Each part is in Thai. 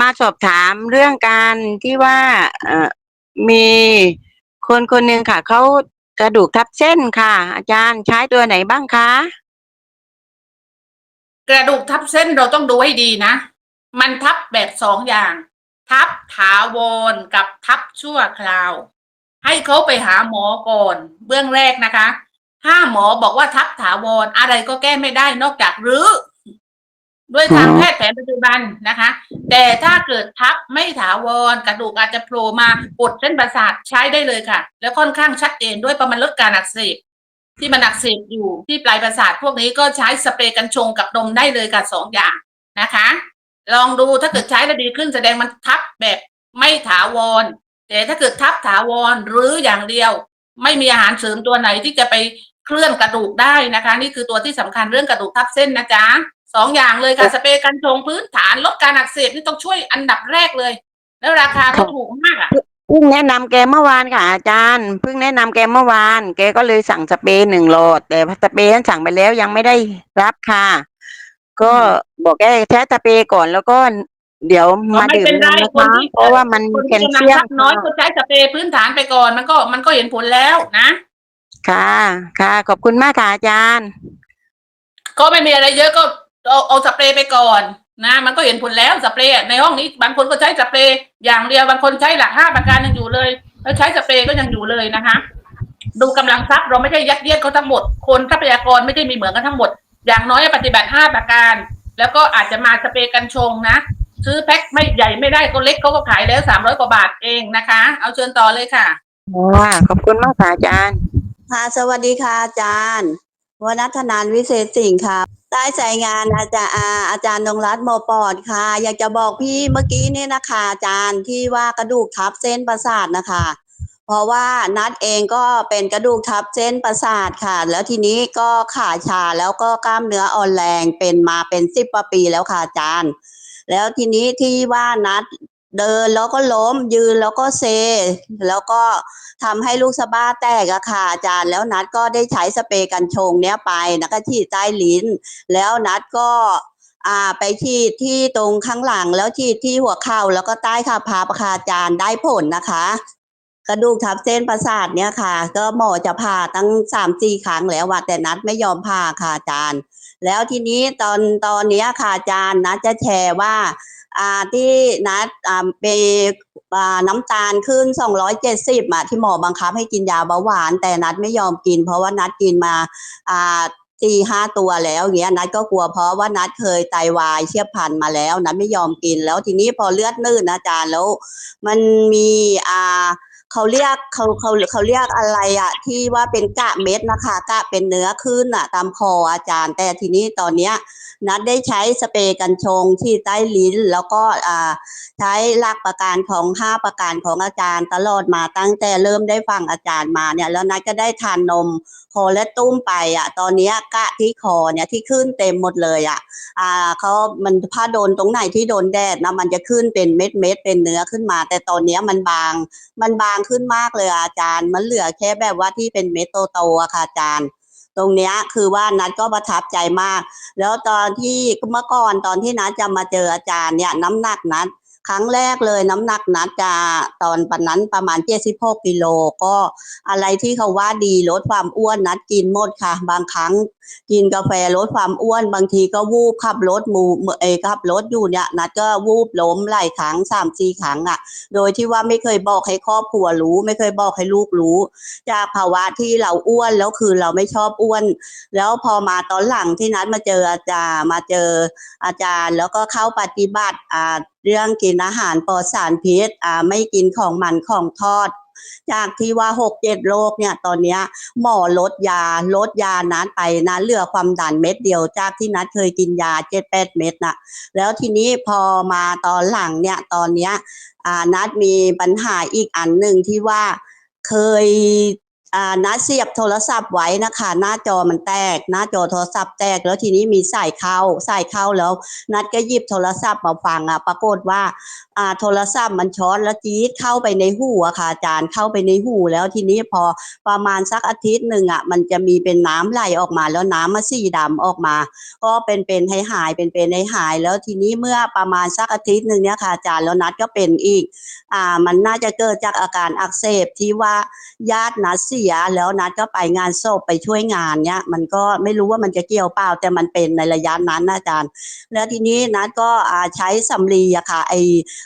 มาสอบถามเรื่องการที่ว่าเอ่อมีคนคนหนึ่งค่ะ เขากระดูกทับเส้นค่ะ อาจารย์ใช้ตัวไหนบ้างคะ กระดูกทับเส้นเราต้องดูให้ดีนะ มันทับแบบสองอย่าง ทับถาวรกับทับชั่วคราว ให้เขาไปหาหมอก่อน เบื้องแรกนะคะ ถ้าหมอบอกว่าทับถาวรอะไรก็แก้ไม่ได้นอกจากรื้อ ด้วยทางแพทย์แผนปัจจุบันนะคะ แต่ถ้าเกิดทับไม่ถาวรกระดูกอาจจะโผล่มากดเส้นประสาทใช้ได้เลยค่ะ แล้วค่อนข้างชัดเจนด้วยประมาณลดการอักเสบที่มันอักเสบอยู่ที่ปลายประสาทพวกนี้ก็ใช้สเปรย์กันชงกับนมได้เลยค่ะสองอย่างนะคะ ลองดูถ้าเกิดใช้แล้วดีขึ้นแสดงมันทับแบบไม่ถาวร แต่ถ้าเกิดทับถาวรหรืออย่างเดียว ไม่มีอาหารเสริมตัวไหนที่จะไปเคลื่อนกระดูกได้นะคะ นี่คือตัวที่สำคัญเรื่องกระดูกทับเส้นนะจ๊ะ สองอย่างเลยค่ะสเปรย์กันชงพื้นฐานลดการอักเสบนี่ต้องช่วยอันดับแรกเลย แล้วราคาก็ถูกมากอะเพิ่งแนะนำแกเมื่อวานค่ะอาจารย์เพิ่งแนะนำแกเมื่อวาน แกก็เลยสั่งสเปรย์หนึ่งโหลดแต่สเปรย์นั้นสั่งไปแล้วยังไม่ได้รับค่ะ ก็บอกแกใช้สเปรย์ก่อนแล้วก็เดี๋ยวมาไม่ดื่มเป็นไรนมนะคนคะที่เพราะว่ามันคนแคที่ลกำลังเซียมทับน้อยก็ใช้สเปรย์พื้นฐานไปก่อนมันก็มันก็เห็นผลแล้วนะ ค่ะ ค่ะ ขอบคุณมากค่ะอาจารย์ ก็ไม่มีอะไรเยอะก็ เอาเอาสเปรย์ไปก่อนนะมันก็เห็นผลแล้วสเปรย์ในห้องนี้บางคนก็ใช้สเปรย์อย่างเดียวบางคนใช้หลักห้าประการยังอยู่เลย แล้วใช้สเปรย์ก็ยังอยู่เลยนะคะ ดูกำลังทรัพย์เราไม่ใช่ยัดเยียดเขาทั้งหมด คนทรัพยากรไม่ได้มีเหมือนกันทั้งหมด อย่างน้อยปฏิบัติห้าประการ แล้วก็อาจจะมาสเปรย์กันชงนะ ซื้อแพ็คไม่ใหญ่ไม่ได้ก็เล็กเขาก็ขายแล้วสามร้อยกว่าบาทเองนะคะ เอาเชิญต่อเลยค่ะค่ะขอบคุณมากค่ะอาจารย์ค่ะสวัสดีค่ะอาจารย์วนัทนานวิเศษสิงห์ค่ะ ใต้ใจงานอาจารย์อาอาจารย์นงรัตน์โมปอดค่ะ อยากจะบอกพี่เมื่อกี้เนี่ยนะคะอาจารย์ที่ว่ากระดูกทับเส้นประสาทนะคะ เพราะว่านัดเองก็เป็นกระดูกทับเส้นประสาทค่ะ แล้วทีนี้ก็ขาชาแล้วก็กล้ามเนื้ออ่อนแรงเป็นมาเป็นสิบกว่าปีแล้วค่ะอาจารย์ แล้วทีนี้ที่ว่านัด เดินแล้วก็ล้มยืนแล้วก็เซ แล้วก็ทำให้ลูกสะบ้าแตกอะค่ะอาจารย์แล้วนัดก็ได้ใช้สเปรย์กันชงเนี้ยไปแล้วก็ฉีดใต้ลิ้น แล้วนัดก็อ่าไปฉีดที่ตรงข้างหลัง แล้วฉีดที่หัวเข่าแล้วก็ใต้ขาพาประคาอาจารย์ได้ผลนะคะ กระดูกทับเส้นประสาทเนี่ยค่ะ ก็หมอจะผ่าตั้งสามสี่ครั้งแล้วว่าแต่นัดไม่ยอมผ่าค่ะอาจารย์ แล้วทีนี้ตอนตอนนี้ค่ะอาจารย์นัดจะแชร์ว่า ที่นัดอ่าไปอ่าน้ำตาลขึ้น 270อะที่หมอบังคับให้กินยาเบาหวาน แต่นัดไม่ยอมกิน เพราะว่านัดกินมาอ่าสี่ห้าตัวแล้วอย่างเงี้ยนัดก็กลัวเพราะว่านัดเคยไตวายเชียบพันมาแล้วนัดไม่ยอมกินแล้วทีนี้พอเลือดนื่นนะอาจารย์แล้ว มันมีอ่า เขาเรียกเขาเขาเขาเรียกอะไรอะที่ว่าเป็นกะเม็ดนะคะกะเป็นเนื้อขึ้นอะตามคออาจารย์ แต่ทีนี้ตอนเนี้ยนัดได้ใช้สเปรย์กันชงที่ใต้ลิ้น แล้วก็อ่าใช้หลักประการของห้าประการของอาจารย์ตลอดมาตั้งแต่เริ่มได้ฟังอาจารย์มาเนี่ยแล้วนัดก็ได้ทานนมคอและตุ้มไปอะตอนเนี้ยกะที่คอเนี่ยที่ขึ้นเต็มหมดเลยอะ อ่าเขามันถ้าโดนตรงไหนที่โดนแดดนะมันจะขึ้นเป็นเม็ดเม็ดเป็นเนื้อขึ้นมา แต่ตอนนี้มันบาง มันบางขึ้นมากเลยอาจารย์ มันเหลือแค่แบบว่าที่เป็นเม็ดโตๆอะค่ะอาจารย์ ตรงเนี้ยคือว่านัดก็ประทับใจมาก แล้วตอนที่เมื่อก่อนตอนที่นัดจะมาเจออาจารย์เนี่ยน้ำหนักนัดครั้งแรกเลยน้ำหนักนัดจะตอนปันนั้นประมาณ76กิโลก็อะไรที่เขาว่าดีลดความอ้วนนัดกินหมดค่ะ บางครั้ง กินกาแฟลดความอ้วน บางทีก็วูบขับรถมูเอยขับรถอยู่เนี่ยนัดก็วูบล้มหลายครั้งสามสี่ครั้งอะ โดยที่ว่าไม่เคยบอกให้ครอบครัวรู้ ไม่เคยบอกให้ลูกรู้ จากภาวะที่เราอ้วนแล้วคือเราไม่ชอบอ้วน แล้วพอมาตอนหลังที่นัดมาเจออาจารย์มาเจออาจารย์ แล้วก็เข้าปฏิบัติอ่าเรื่องกินอาหารปลอดสารพิษอ่าไม่กินของมันของทอด จากที่ว่าหกเจ็ดโรคเนี่ยตอนเนี้ยหมอลดยาลดยานัดไปนะเหลือความดันเม็ดเดียวจากที่นัดเคยกินยาเจ็ดแปดเม็ดนะแล้วทีนี้พอมาตอนหลังเนี่ยตอนเนี้ยนัดมีปัญหาอีกอันหนึ่งที่ว่าเคย นัดเสียบโทรศัพท์ไว้นะคะ หน้าจอมันแตก หน้าจอโทรศัพท์แตก แล้วทีนี้มีสายเข้าสายเข้าแล้ว นัดก็หยิบโทรศัพท์มาฟังอะปรากฏว่าอ่าโทรศัพท์มันช็อตแล้วจี๊ดเข้าไปในหูอะค่ะอาจารย์เข้าไปในหูแล้วทีนี้พอประมาณสักอาทิตย์หนึ่งอะมันจะมีเป็นน้ำไหลออกมาแล้วน้ำมาสีดำออกมา ก็เป็นเป็นให้หายเป็นเป็นให้หาย แล้วทีนี้เมื่อประมาณสักอาทิตย์หนึ่งเนี่ยค่ะอาจารย์แล้วนัดก็เป็นอีกอ่ามันน่าจะเกิดจากอาการอักเสบที่ว่าญาตินัดเสียแล้วนัดก็ไปงานศพไปช่วยงานเนี่ยมันก็ไม่รู้ว่ามันจะเกี่ยวเปล่าแต่มันเป็นในระยะนั้นนะอาจารย์ แล้วทีนี้นัดก็ใช้สำลีอะค่ะไอ้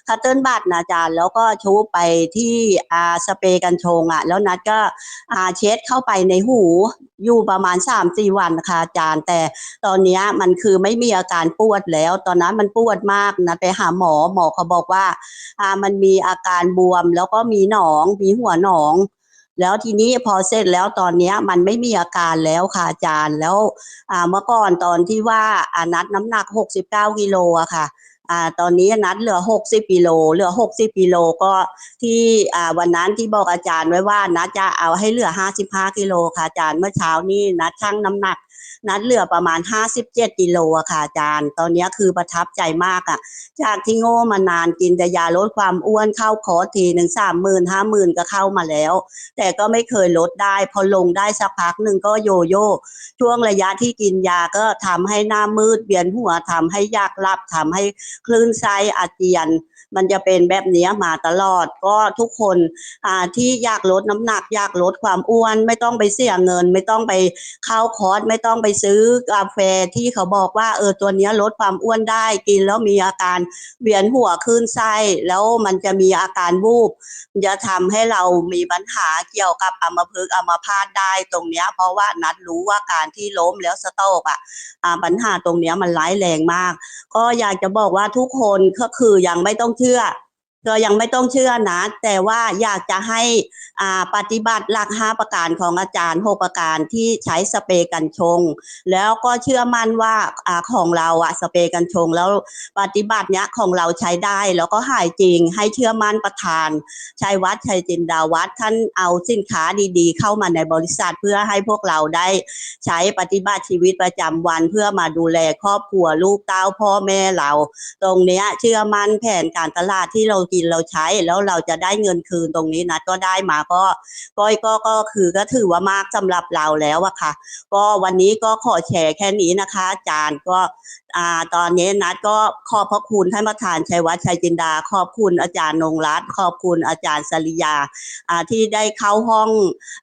คัตเติ้ลบัตนะอาจารย์ แล้วก็ชูไปที่อ่าสเปรย์กันชงอะแล้วนัดก็อ่าเช็ดเข้าไปในหูอยู่ประมาณสามสี่วันนะคะอาจารย์ แต่ตอนนี้มันคือไม่มีอาการปวดแล้ว ตอนนั้นมันปวดมากนะไปหาหมอหมอเขาบอกว่าอ่ามันมีอาการบวมแล้วก็มีหนองมีหัวหนอง แล้วทีนี้พอเสร็จแล้วตอนนี้มันไม่มีอาการแล้วค่ะอาจารย์แล้วเมื่อก่อนตอนที่ว่าอ่านัดน้ำหนัก 69กิโลอะค่ะอ่าตอนนี้นัดเหลือ 60กิโลเหลือ 60กิโลก็ที่อ่าวันนั้นที่บอกอาจารย์ไว้ว่านัดจะเอาให้เหลือ 55กิโลค่ะอาจารย์เมื่อเช้านี้นัดชั่งน้ำหนัก นัดเหลือประมาณ 57กิโลอะค่ะอาจารย์ ตอนนี้คือประทับใจมากอะจากที่โง่มานานกินแต่ยาลดความอ้วนเข้าคอร์สทีหนึ่งสามหมื่นห้าหมื่นก็เข้ามาแล้ว แต่ก็ไม่เคยลดได้ พอลงได้สักพักหนึ่งก็โยโย่ช่วงระยะที่กินยาก็ทำให้หน้ามืดเวียนหัวทำให้ยากลับทำให้คลื่นไส้อาเจียนมันจะเป็นแบบนี้มาตลอดก็ทุกคนอ่าที่อยากลดน้ำหนักอยากลดความอ้วน ไม่ต้องไปเสียเงิน ไม่ต้องไปเข้าคอร์สไม่ต้องไปซื้อกาแฟที่เขาบอกว่าเออตัวนี้ลดความอ้วนได้กินแล้วมีอาการเวียนหัวคลื่นไส้ แล้วมันจะมีอาการวูบมันจะทำให้เรามีปัญหาเกี่ยวกับอัมพฤกษ์อัมพาตได้ตรงเนี้ย เพราะว่านัดรู้ว่าการที่ล้มแล้วสโตรกอะปัญหาตรงเนี้ยมันร้ายแรงมาก ก็อยากจะบอกว่าทุกคนก็คือยังไม่ต้องเชื่อ ก็ยังไม่ต้องเชื่อนะ แต่ว่าอยากจะให้อ่าปฏิบัติหลักห้าประการของอาจารย์หกประการที่ใช้สเปรย์กันชง แล้วก็เชื่อมั่นว่าอ่าของเราอะสเปรย์กันชง แล้วปฏิบัติเนี้ยของเราใช้ได้ แล้วก็หายจริงให้เชื่อมั่นประธานชัยวัฒน์ชัยจินดาวัฒน์ท่านเอาสินค้าดีๆ เข้ามาในบริษัทเพื่อให้พวกเราได้ใช้ปฏิบัติชีวิตประจำวัน เพื่อมาดูแลครอบครัวลูกเต้าพ่อแม่เรา ตรงเนี้ยเชื่อมั่นแผนการตลาดที่เรากินเราใช้แล้วเราจะได้เงินคืนตรงนี้นะก็ได้มาก็ก็ก็ก็คือก็ถือว่ามากสำหรับเราแล้วอะค่ะ ก็วันนี้ก็ขอแชร์แค่นี้นะคะ อาจารย์ก็อ่าตอนนี้นัดก็ขอบพระคุณท่านประธานชัยวัฒน์ชัยจินดา ขอบคุณอาจารย์นงรัตน์ขอบคุณอาจารย์สริยาอ่าที่ได้เข้าห้อง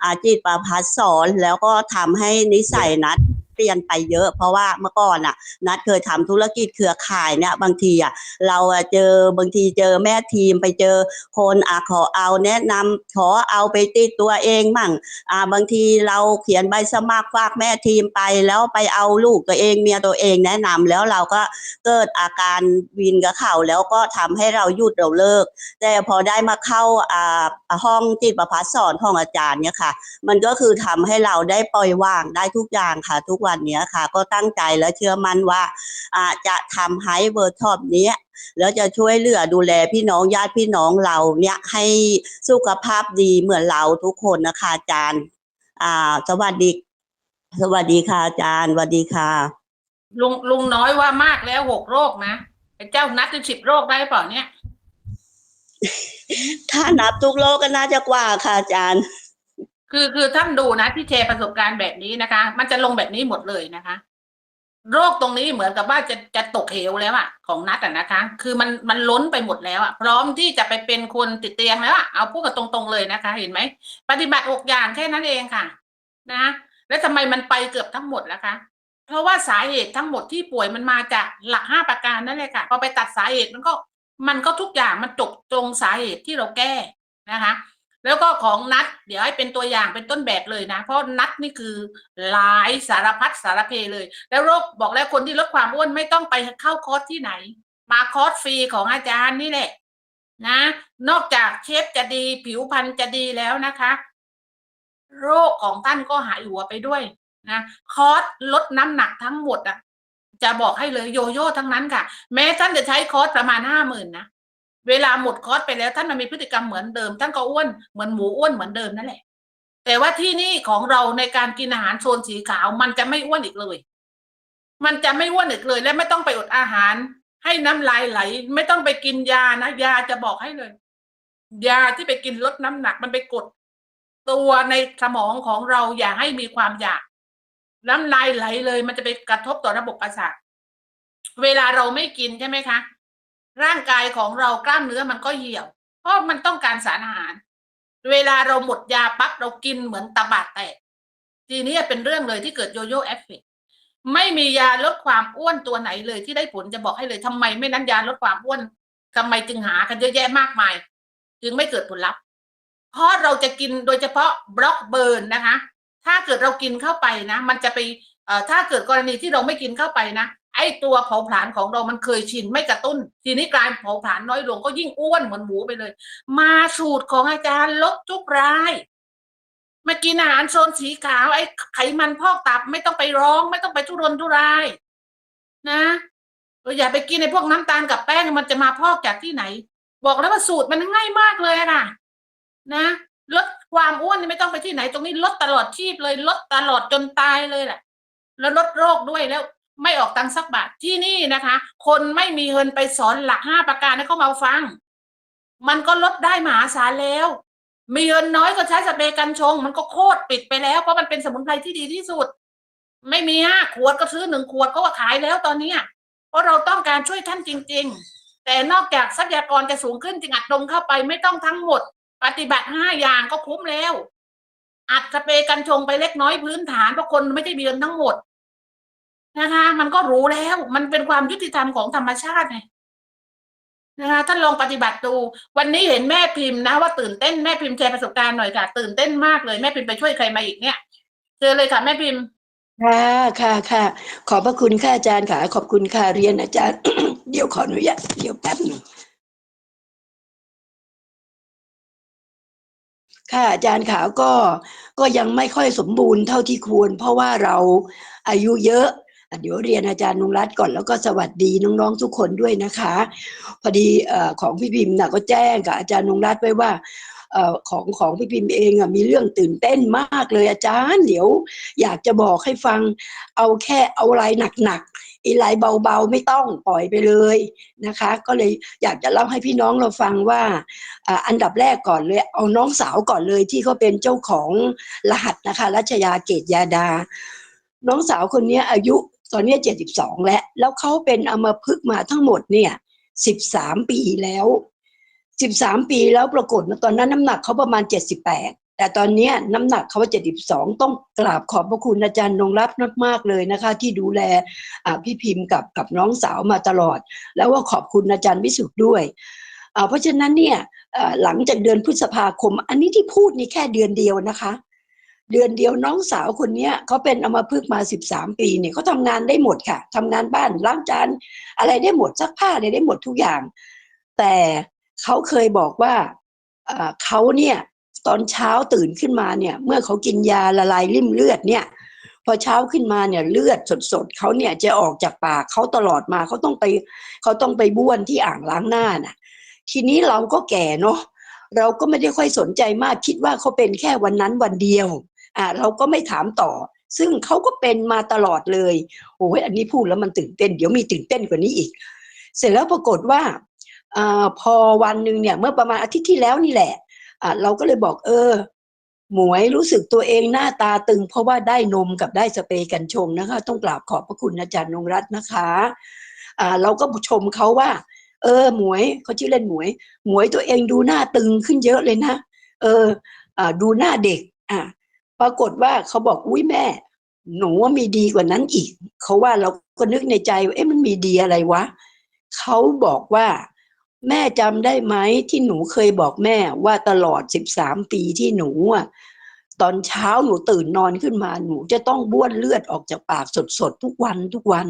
อาจิตประพัฒสอนแล้วก็ทำให้นิสัยนัด ปลี่ยนไปเยอะ เพราะว่าเมื่อก่อนอะ นัดเคยทำธุรกิจเครือข่ายเนี่ยบางทีอะเราเจอบางทีเจอแม่ทีมไปเจอคนอะขอเอาแนะนำขอเอาไปติดตัวเองมั่งอ่าบางทีเราเขียนใบสมัครฝากแม่ทีมไปแล้วไปเอาลูกตัวเองเมียตัวเองแนะนำแล้วเราก็เกิดอาการวินกับเขาแล้วก็ทำให้เราหยุดเราเลิก แต่พอได้มาเข้าอ่าห้องจิตประพัฒสอนของอาจารย์เนี่ยค่ะ มันก็คือทำให้เราได้ปล่อยวางได้ทุกอย่างค่ะ ทุกวันเนี้ยค่ะ ก็ตั้งใจและเชื่อมั่นว่าอ่าจะทำให้เวิร์กช็อปเนี้ยแล้วจะช่วยเหลือดูแลพี่น้องญาติพี่น้องเราเนี่ยให้สุขภาพดีเหมือนเราทุกคนนะคะอาจารย์ อ่า สวัสดี สวัสดีค่ะอาจารย์สวัสดีค่ะ ลุงลุงน้อยว่ามากแล้วหกโรคนะไอ้เจ้านัดสิบโรคได้เปล่าเนี่ย ถ้านับทุกโลกก็น่าจะกว่าค่ะอาจารย์ คือคือท่านดูนะที่แชร์ประสบการณ์แบบนี้นะคะ มันจะลงแบบนี้หมดเลยนะคะ โรคตรงนี้เหมือนกับว่าจะจะตกเหวแล้วอะของนัดอะนะคะ คือมันมันล้นไปหมดแล้วอะพร้อมที่จะไปเป็นคนติดเตียงแล้วอะเอาพูดกันตรงๆเลยนะคะ เห็นไหมปฏิบัติหกอย่างแค่นั้นเองค่ะ นะแล้วทำไมมันไปเกือบทั้งหมดล่ะคะเพราะว่าสาเหตุทั้งหมดที่ป่วยมันมาจากหลักห้าประการนั่นแหละค่ะพอไปตัดสาเหตุมันก็มันก็ทุกอย่างมันจบตรงสาเหตุที่เราแก้นะคะ แล้วก็ของนัดเดี๋ยวให้เป็นตัวอย่างเป็นต้นแบบเลยนะ เพราะนัดนี่คือหลายสารพัดสารเพเลย แล้วโรคบอกแล้วคนที่ลดความอ้วนไม่ต้องไปเข้าคอร์สที่ไหน มาคอร์สฟรีของอาจารย์นี่แหละนะ นอกจากเชฟจะดีผิวพรรณจะดีแล้วนะคะ โรคของท่านก็หายหัวไปด้วยนะคอร์สลดน้ำหนักทั้งหมดอะ จะบอกให้เลยโยโย่ทั้งนั้นค่ะ แม้ท่านจะใช้คอร์สประมาณห้าหมื่นนะ เวลาหมดคอร์สไปแล้ว ท่านมันมีพฤติกรรมเหมือนเดิม ท่านก็อ้วนเหมือนหมูอ้วนเหมือนเดิมนั่นแหละ แต่ว่าที่นี่ของเราในการกินอาหารโซนสีขาว มันจะไม่อ้วนอีกเลย มันจะไม่อ้วนอีกเลย และไม่ต้องไปอดอาหาร ให้น้ำลายไหล ไม่ต้องไปกินยานะยาจะบอกให้เลย ยาที่ไปกินลดน้ำหนักมันไปกด ตัวในสมองของเราอย่าให้มีความอยากน้ำลายไหลเลย มันจะไปกระทบต่อระบบประสาทเวลาเราไม่กินใช่ไหมคะ ร่างกายของเรากล้ามเนื้อมันก็เหี่ยว เพราะมันต้องการสารอาหาร เวลาเราหมดยาปั๊บเรากินเหมือนตะบาดแตกทีนี้เป็นเรื่องเลยที่เกิดโยโย่เอฟเฟกไม่มียาลดความอ้วนตัวไหนเลยที่ได้ผลจะบอกให้เลยทำไมไม่นั้นยาลดความอ้วนทำไมจึงหากันเยอะแยะมากมาย จึงไม่เกิดผลลัพธ์ เพราะเราจะกินโดยเฉพาะบล็อกเบิร์นนะคะ ถ้าเกิดเรากินเข้าไปนะ มันจะไปถ้าเกิดกรณีที่เราไม่กินเข้าไปนะ อ้ตัวเผาผลาญของเรามันเคยชินไม่กระตุ้น ทีนี้กลายเผาผลาญน้อยลงก็ยิ่งอ้วนเหมือนหมูไปเลย มาสูตรของอาจารย์ลดทุกรายมากินอาหารโซนสีขาวไอ้ไขมันพอกตับไม่ต้องไปร้อง ไม่ต้องไปทุรนทุราย นะเราอย่าไปกินในพวกน้ำตาลกับแป้งมันจะมาพอกจากที่ไหน บอกแล้วว่าสูตรมันง่ายมากเลยอะค่ะนะลดความอ้วนนี่ไม่ต้องไปที่ไหน ตรงนี้ลดตลอดชีพเลย ลดตลอดจนตายเลยแหละแล้วลดโรคด้วยแล้ว ไม่ออกตังค์สักบาทที่นี่นะคะ คนไม่มีเงินไปสอนหลักห้าประการให้เขามาฟัง มันก็ลดได้มหาศาลแล้ว มีเงินน้อยก็ใช้สเปรย์กันชง มันก็โคตรปิดไปแล้วเพราะมันเป็นสมุนไพรที่ดีที่สุด ไม่มีห้าขวดก็ซื้อหนึ่งขวดก็าขายแล้วตอนนี้เพราะเราต้องการช่วยท่านจริง ๆ แต่นอกจากทรัพยากรจะสูงขึ้นจึงอัดลมเข้าไปไม่ต้องทั้งหมด ปฏิบัติห้าอย่างก็คุ้มแล้วอัดสเปรย์กันชงไปเล็กน้อยพื้นฐานเพราะคนไม่ใช่มีเงินทั้งหมด นะคะ มันก็รู้แล้ว มันเป็นความยุติธรรมของธรรมชาติไงนะคะท่านลองปฏิบัติดู วันนี้เห็นแม่พิมพ์นะว่าตื่นเต้นแม่พิมพ์แชร์ประสบการณ์หน่อยค่ะ ตื่นเต้นมากเลยแม่พิมพ์ไปช่วยใครมาอีกเนี่ยเจอเลยค่ะแม่พิมพ์ค่ะค่ะค่ะ ขอบพระคุณค่ะอาจารย์ค่ะ ขอบคุณค่ะเรียนอาจารย์ เดี๋ยวขออนุญาตเดี๋ยวแป๊บหนึ่งค่ะอาจารย์ค่ะก็ก็ยังไม่ค่อยสมบูรณ์เท่าที่ควร เพราะว่าเราอายุเยอะ เดี๋ยวเรียนอาจารย์นุรัตน์ก่อนแล้วก็สวัสดีน้องๆทุกคนด้วยนะคะ พอดีอของพี่พิมพ์นะก็แจ้งกับอาจารย์นุรัตน์ไว้ว่าอของของพี่พิมพ์เองอะมีเรื่องตื่นเต้นมากเลยอาจารย์ เดี๋ยว อยากจะบอกให้ฟังเอาแค่เอาอะไรหนักๆอีไรเบาๆไม่ต้องปล่อยไปเลยนะคะ ก็เลยอยากจะเล่าให้พี่น้องเราฟังว่าอ,อันดับแรกก่อนเลยเอาน้องสาวก่อนเลยที่เขาเป็นเจ้าของรหัสนะคะรัชยาเกตยาดา น้องสาวคนนี้อายุ ตอนนี้เจ็ดสิบสองแล้วแล้วเขาเป็นอัมพฤกมาทั้งหมดเนี่ยสิบสามปีแล้วสิบสามปีแล้วปรากฏว่าตอนนั้นน้ำหนักเขาประมาณเจ็ดสิบแปดแต่ตอนนี้น้ำหนักเขาเจ็ดสิบสองต้องกราบขอบพระคุณอาจารย์นงรัตน์มากๆเลยนะคะ ที่ดูแลพี่พิมพ์กับกับน้องสาวมาตลอด แล้วก็ขอบคุณอาจารย์วิสุทธ์ด้วยเพราะฉะนั้นเนี่ยหลังจากเดือนพฤษภาคม อันนี้ที่พูดนี่แค่เดือนเดียวนะคะ เดือนเดียวน้องสาวคนเนี้ยเขาเป็นอัมาพฤกมาสิบสามปีเนี่ยเขาทำงานได้หมดค่ะทำงานบ้านล้างจานอะไรได้หมดซักผ้าอะไรได้หมดทุกอย่าง แต่เขาเคยบอกว่าเอ่อเขาเนี่ยตอนเช้าตื่นขึ้นมาเนี่ย เมื่อเขากินยาละลายริ่มเลือดเนี่ยพอเช้าขึ้นมาเนี่ยเลือดสดๆเขาเนี่ยจะออกจากปากเขาตลอดมาเขาต้องไปเขาต้องไปบ้วนที่อ่างล้างหน้าน่ะ ทีนี้เราก็แก่เนาะเราก็ไม่ได้ค่อยสนใจมากคิดว่าเขาเป็นแค่วันนั้นวันเดียว อ่าเราก็ไม่ถามต่อ ซึ่งเขาก็เป็นมาตลอดเลยโอ้ยอันนี้พูดแล้วมันตื่นเต้น เดี๋ยวมีตื่นเต้นกว่านี้อีก เสร็จแล้วปรากฏว่าอ่าพอวันหนึ่งเนี่ยเมื่อประมาณอาทิตย์ที่แล้วนี่แหละอะเราก็เลยบอกเออ หมวยรู้สึกตัวเองหน้าตาตึง เพราะว่าได้นมกับได้สเปรย์กันชงนะคะ ต้องกราบขอบพระคุณอาจารย์นงรัตน์นะคะอ่าเราก็ชมเขาว่า เออ หมวยเขาชื่อเล่นหมวย หมวยตัวเองดูหน้าตึงขึ้นเยอะเลยนะ เอออ่าดูหน้าเด็กอะ ปรากฏว่าเขาบอกอุ้ยแม่ หนูว่ามีดีกว่านั้นอีก เขาว่าเราก็นึกในใจว่าเอ๊ะมันมีดีอะไรวะเขาบอกว่า แม่จำได้ไหมที่หนูเคยบอกแม่ว่าตลอดสิบสามปีที่หนูอะตอนเช้าหนูตื่นนอนขึ้นมาหนูจะต้องบ้วนเลือดออกจากปากสดๆทุกวันทุกวัน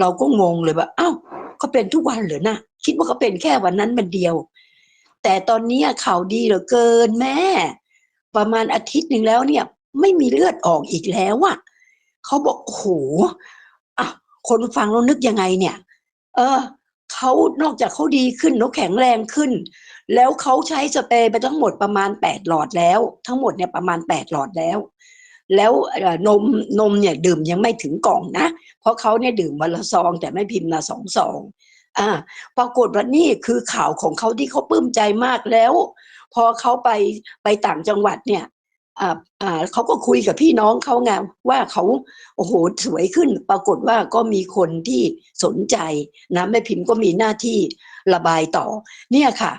เราก็งงเลยว่าอ้าวเขาเป็นทุกวันเหรอนะคิดว่าเขาเป็นแค่วันนั้นวันเดียว แต่ตอนนี้ข่าวดีเหลือเกินแม่ ประมาณอาทิตย์หนึ่งแล้วเนี่ย ไม่มีเลือดออกอีกแล้วอะเขาบอกโอ้โหอะคนฟังเรานึกยังไงเนี่ย เออเขานอกจากเขาดีขึ้นเขาแข็งแรงขึ้น แล้วเขาใช้สเปรย์ไปทั้งหมดประมาณแปดหลอดแล้ว ทั้งหมดเนี่ยประมาณแปดหลอดแล้ว แล้วนมนมเนี่ยดื่มยังไม่ถึงกล่องนะ เพราะเขาเนี่ยดื่มวันละซอง แต่ไม่พิมพ์ละสองซองอ่าปรากฏว่านี่คือข่าวของเขาที่เขาปลื้มใจมากแล้ว พอเขาไปไปต่างจังหวัดเนี่ย อ่าอ่าเขาก็คุยกับพี่น้องเขาไงว่าเขาโอ้โหสวยขึ้น ปรากฏว่าก็มีคนที่สนใจนะแม่พิมพ์ก็มีหน้าที่ระบายต่อ เนี่ยค่ะ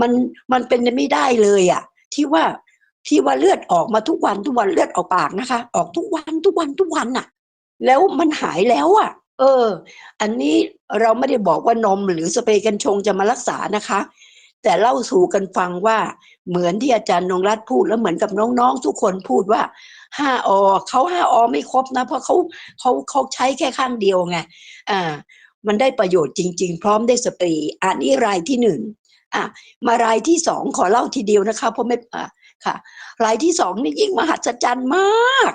มันมันเป็นไม่ได้เลยอะที่ว่าที่ว่าเลือดออกมาทุกวันทุกวันเลือดออกปากนะคะ ออกทุกวันทุกวันทุกวันน่ะ แล้วมันหายแล้วอะเออ อันนี้เราไม่ได้บอกว่านมหรือสเปรย์กันชงจะมารักษานะคะ แต่เล่าสู่กันฟังว่าเหมือนที่อาจารย์นงรัตพูดแล้วเหมือนกับน้องๆ ทุกคนพูดว่าห้าอเขาห้าอไม่ครบนะ เพราะเขาเขาเขาใช้แค่ข้างเดียวไงอ่ามันได้ประโยชน์จริง ๆ พร้อมได้สเปรย์อันนี้รายที่หนึ่งอะมารายที่สองขอเล่าทีเดียวนะคะ เพราะไม่อะค่ะ รายที่สองนี่ยิ่งมหัศจรรย์มาก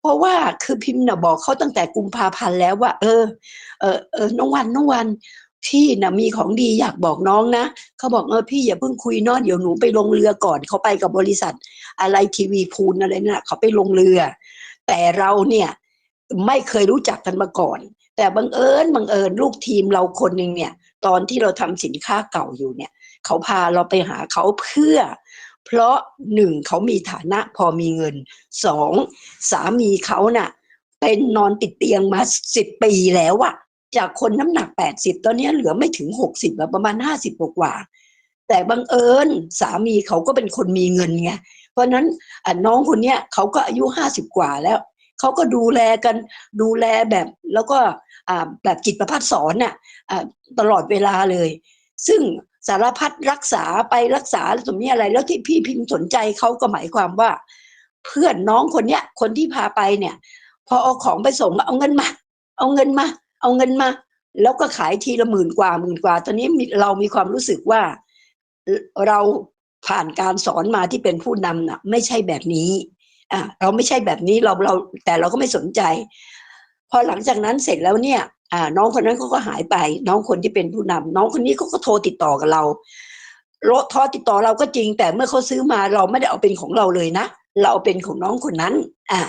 เพราะว่าคือพิมพ์น่ะบอกเขาตั้งแต่กุมภาพันธ์แล้วว่า เออเออเออน้องวันน้องวัน พี่นะมีของดีอยากบอกน้องนะเขาบอกเออพี่อย่าเพิ่งคุยนอะเดี๋ยวหนูไปลงเรือก่อนเขาไปกับบริษัท อะไรทีวีพูนอะไรน่ะเขาไปลงเรือ แต่เราเนี่ยไม่เคยรู้จักกันมาก่อน แต่บังเอิญบังเอิญลูกทีมเราคนหนึ่งเนี่ย ตอนที่เราทำสินค้าเก่าอยู่เนี่ย เขาพาเราไปหาเขาเพื่อ เพราะหนึ่งเขามีฐานะพอมีเงินสองสามีเขาน่ะ เป็นนอนติดเตียงมาสิบปีแล้วอะ จากคนน้ำหนักแปดสิบตอนนี้เหลือไม่ถึงหกสิบประมาณห้าสิบกว่า แต่บังเอิญสามีเขาก็เป็นคนมีเงินไงเพราะนั้นน้องคนเนี้ยเขาก็อายุห้าสิบกว่าแล้วเขาก็ดูแลกันดูแลแบบแล้วก็แบบจิตประพัฒสอนน่ะอ่าตลอดเวลาเลย ซึ่งสารพัดรักษาไปรักษาสมนี้อะไร แล้วที่พี่พิมพ์สนใจเขาก็หมายความว่า เพื่อนน้องคนเนี้ยคนที่พาไปเนี่ย พอเอาของไปส่งเอาเงินมา เอาเงินมา เอาเงินมา แล้วก็ขายทีละหมื่นกว่าหมื่นกว่า ตอนนี้เรามีความรู้สึกว่าเราผ่านการสอนมาที่เป็นผู้นำน่ะ ไม่ใช่แบบนี้อะเราไม่ใช่แบบนี้เราเราแต่เราก็ไม่สนใจ พอหลังจากนั้นเสร็จแล้วเนี่ย อ่า น้องคนนั้นเขาก็หายไป น้องคนที่เป็นผู้นำน้องคนนี้เขาก็โทรติดต่อกับเราโทรติดต่อเราก็จริง แต่เมื่อเขาซื้อมาเราไม่ได้เอาเป็นของเราเลยนะ เราเอาเป็นของน้องคนนั้น อ่า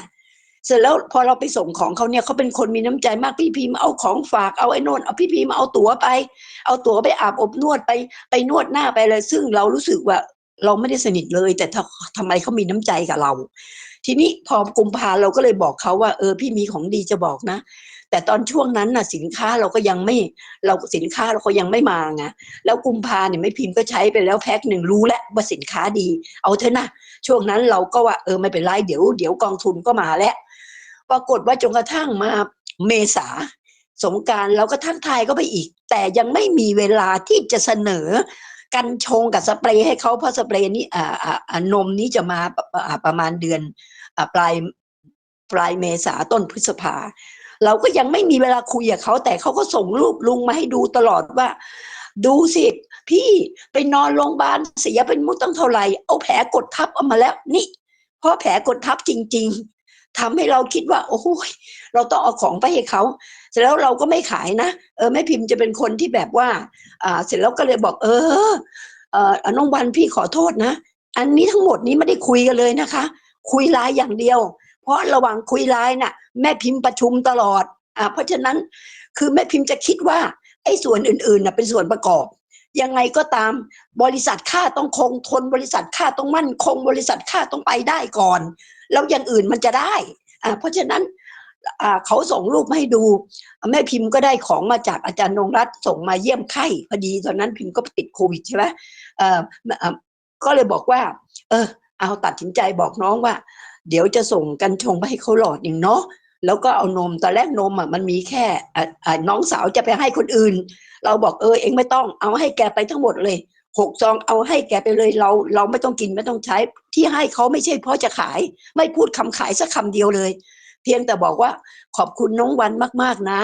เสร็จแล้วพอเราไปส่งของเขาเนี่ยเขาเป็นคนมีน้ำใจมากพี่พีมาเอาของฝากเอาไอ้น่นเอาพี่พีมาเอาตั๋วไป เอาตั๋วไปอาบอบนวดไปไปนวดหน้าไปเลยซึ่งเรารู้สึกว่าเราไม่ได้สนิทเลย แต่ทำทำไมเขามีน้ำใจกับเรา ทีนี้พอกุมภาเราก็เลยบอกเขาว่าเออพี่มีของดีจะบอกนะ แต่ตอนช่วงนั้นน่ะสินค้าเราก็ยังไม่เราสินค้าเราก็ยังไม่มาไงแล้วกุมภาเนี่ยไม่พิมพ์ก็ใช้ไปแล้วแพ็คหนึ่งรู้แล้วว่าสินค้าดี เอาเถอะนะช่วงนั้นเราก็ว่าเออไม่เป็นไรเดี๋ยวเดี๋ยวกองทุนก็มาแล้ว ปรากฏว่าจนกระทั่งมาเมษาสงการเราก็ทักทายก็ไปอีก แต่ยังไม่มีเวลาที่จะเสนอกันชงกับสเปรย์ให้เขาเพราะสเปรย์นี้อ่าอ่านมนี้จะมาประมาณเดือนปลายปลายเมษาต้นพฤษภา เราก็ยังไม่มีเวลาคุยกับเขาแต่เขาก็ส่งรูปลุงมาให้ดูตลอดว่า ดูสิพี่ไปนอนโรงพยาบาลเสียเป็นมุดตั้งเท่าไหร่เอาแผลกดทับเอามาแล้วนี่เพราะแผลกดทับจริง ทำให้เราคิดว่า โอ้ยเราต้องเอาของไปให้เขาเสร็จแล้วเราก็ไม่ขายนะเออแม่พิมพ์จะเป็นคนที่แบบว่า อ่า เสร็จแล้วก็เลยบอก เออเออน้องวันพี่ขอโทษนะ อันนี้ทั้งหมดนี้ไม่ได้คุยกันเลยนะคะ คุยไลน์อย่างเดียว เพราะระหว่างคุยไลน์น่ะ แม่พิมพ์ประชุมตลอดอ่าเพราะฉะนั้นคือแม่พิมพ์จะคิดว่าไอ้ส่วนอื่นๆน่ะเป็นส่วนประกอบยังไงก็ตามบริษัทค่าต้องคงทนบริษัทค่าต้องมั่นคง บริษัทค่าต้องไปได้ก่อน แล้วอย่างอื่นมันจะได้อ่าเพราะฉะนั้นเขาส่งรูปมาให้ดู แม่พิมพ์ก็ได้ของมาจากอาจารย์นงรัตส่งมาเยี่ยมไข้พอดีตอนนั้นพิมพ์ก็ติดโควิดใช่ไหมก็เลยบอกว่า เออ เอาตัดสินใจบอกน้องว่า เดี๋ยวจะส่งกันชงไปให้เขาหลอดหนึ่งเนาะแล้วก็เอานมตอนแรกนมอะมันมีแค่อน้องสาวจะไปให้คนอื่น เราบอกเออเองไม่ต้องเอาให้แกไปทั้งหมดเลย หกซองเอาให้แกไปเลยเราเราไม่ต้องกินไม่ต้องใช้ ที่ให้เขาไม่ใช่เพราะจะขาย ไม่พูดคำขายสักคำเดียวเลย เพียงแต่บอกว่าขอบคุณน้องวันมากๆนะ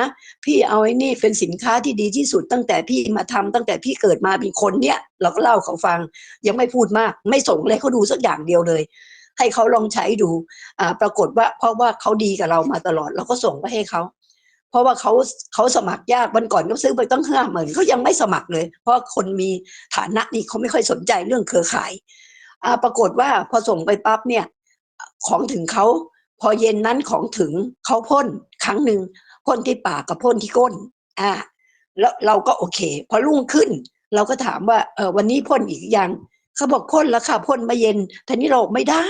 พี่เอาไอ้นี่เป็นสินค้าที่ดีที่สุดตั้งแต่พี่มาทำตั้งแต่พี่เกิดมาเป็นคนเนี่ย เราก็เล่าเขาฟัง ยังไม่พูดมาก ไม่ส่งเลยเขาดูสักอย่างเดียวเลย ให้เขาลองใช้ดู อ่า ปรากฏว่าเพราะว่าเขาดีกับเรามาตลอด เราก็ส่งไปให้เขา เพราะว่าเขาเขาสมัครยากวันก่อนเขาซื้อไปตั้งห้าหมื่นเขายังไม่สมัครเลย เพราะคนมีฐานะนี่เขาไม่ค่อยสนใจเรื่องเครือข่ายอ่าปรากฏว่าพอส่งไปปั๊บเนี่ยของถึงเขาพอเย็นนั้นของถึงเขาพ่นครั้งหนึ่งพ่นที่ปากกับพ่นที่ก้นอ่าแล้วเราก็โอเค พอรุ่งขึ้น เราก็ถามว่าเออวันนี้พ่นอีกยังเขาบอกพ่นแล้วค่ะพ่นมาเย็นทีนี้เราไม่ได้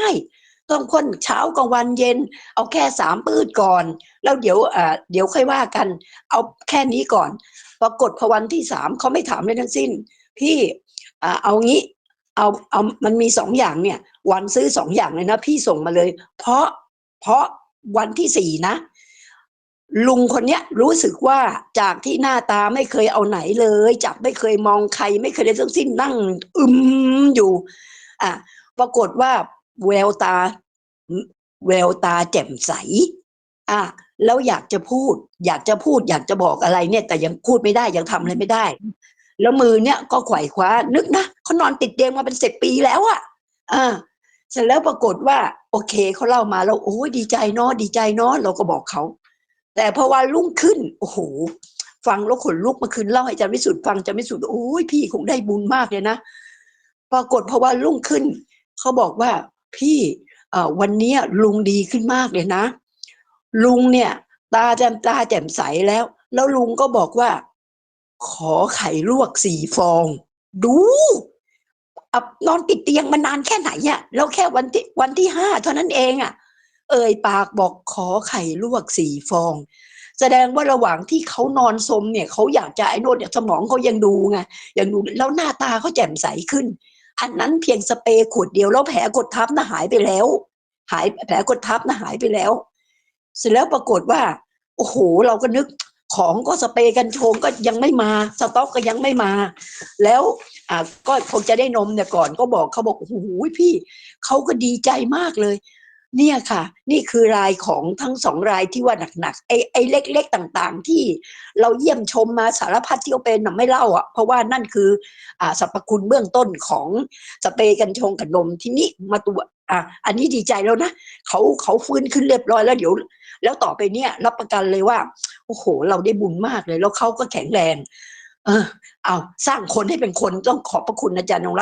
ต้องพ่นเช้ากลางวันเย็น เอาแค่สามปืดก่อน แล้วเดี๋ยวอ่าเดี๋ยวค่อยว่ากัน เอาแค่นี้ก่อน ปรากฏพอวันที่สามเขาไม่ถามเลยทั้งสิ้น พี่อ่าเอางี้เอาเอามันมีสองอย่างเนี่ย วันซื้อสองอย่างเลยนะ พี่ส่งมาเลย เพราะเพราะวันที่สี่นะ ลุงคนเนี้ยรู้สึกว่าจากที่หน้าตาไม่เคยเอาไหนเลยจับไม่เคยมองใคร ไม่เคยได้ทั้งสิ้นนั่ง อึมอยู่ อะปรากฏว่า แววตา แววตาแจ่มใส อะแล้วอยากจะพูด อยากจะพูด อยากจะบอกอะไรเนี่ย แต่ยังพูดไม่ได้ยังทำอะไรไม่ได้ แล้วมือเนี่ยก็ไขว่คว้านึกนะเขานอนติดเตียงมาเป็นสิบปีแล้วอะอ่าเสร็จแล้วปรากฏว่า โอเคเขาเล่ามาแล้วโอ้ยดีใจเนาะดีใจเนาะเราก็บอกเขา แต่พอวันรุ่งขึ้นโอ้โหฟังแล้วขนลุกมาคืนเล่าให้อาจารย์วิสุทธ์ฟังอาจารย์วิสุทธ์โอ้ยพี่คงได้บุญมากเลยนะปรากฏพอวันรุ่งขึ้นเขาบอกว่า พี่วันนี้ลุงดีขึ้นมากเลยนะ ลุงเนี่ย ตาแจ่มตาแจ่มใสแล้ว แล้วลุงก็บอกว่า ขอไข่ลวกสี่ฟอง ดูอนอนติดเตียงมานานแค่ไหนอะแล้วแค่วันที่วันที่ห้าเท่านั้นเองอะเอ่ยปากบอกขอไข่ลวกสี่ฟอง แสดงว่าระหว่างที่เขานอนสมเนี่ยเขาอยากจะไอ้โนดเนี่ยสมองเขายังดูไงยังดูแล้วหน้าตาเขาแจ่มใสขึ้น อันนั้นเพียงสเปรย์ขวดเดียวแล้วแผลกดทับน่ะหายไปแล้ว หายแผลกดทับน่ะหายไปแล้ว เสร็จแล้วปรากฏว่า โอ้โห เราก็นึกของก็สเปรย์กันโชงก็ยังไม่มา สต็อกก็ยังไม่มา แล้วอ่าก็คงจะได้นมเนี่ยก่อนก็บอกเขาบอกโอ้โหพี่เขาก็ดีใจมากเลย เนี่ยค่ะ นี่คือรายของทั้งสองรายที่ว่าหนักๆไอ้ไอ้เล็กๆต่างๆ ที่เราเยี่ยมชมมาสารพัดที่เขาเป็นน่ะไม่เล่าอะเพราะว่านั่นคืออ่าสรรพคุณเบื้องต้นของสเปรย์กันชงกับนมที่นี่มาตัวอะอันนี้ดีใจแล้วนะเขาเขาฟื้นขึ้นเรียบร้อยแล้วเดี๋ยว แล้วต่อไปเนี่ยรับประกันเลยว่าโอ้โห เราได้บุญมากเลยแล้วเขาก็แข็งแรง เออเอาสร้างคนให้เป็นคนต้องขอบพระคุณอาจารย์นงรัก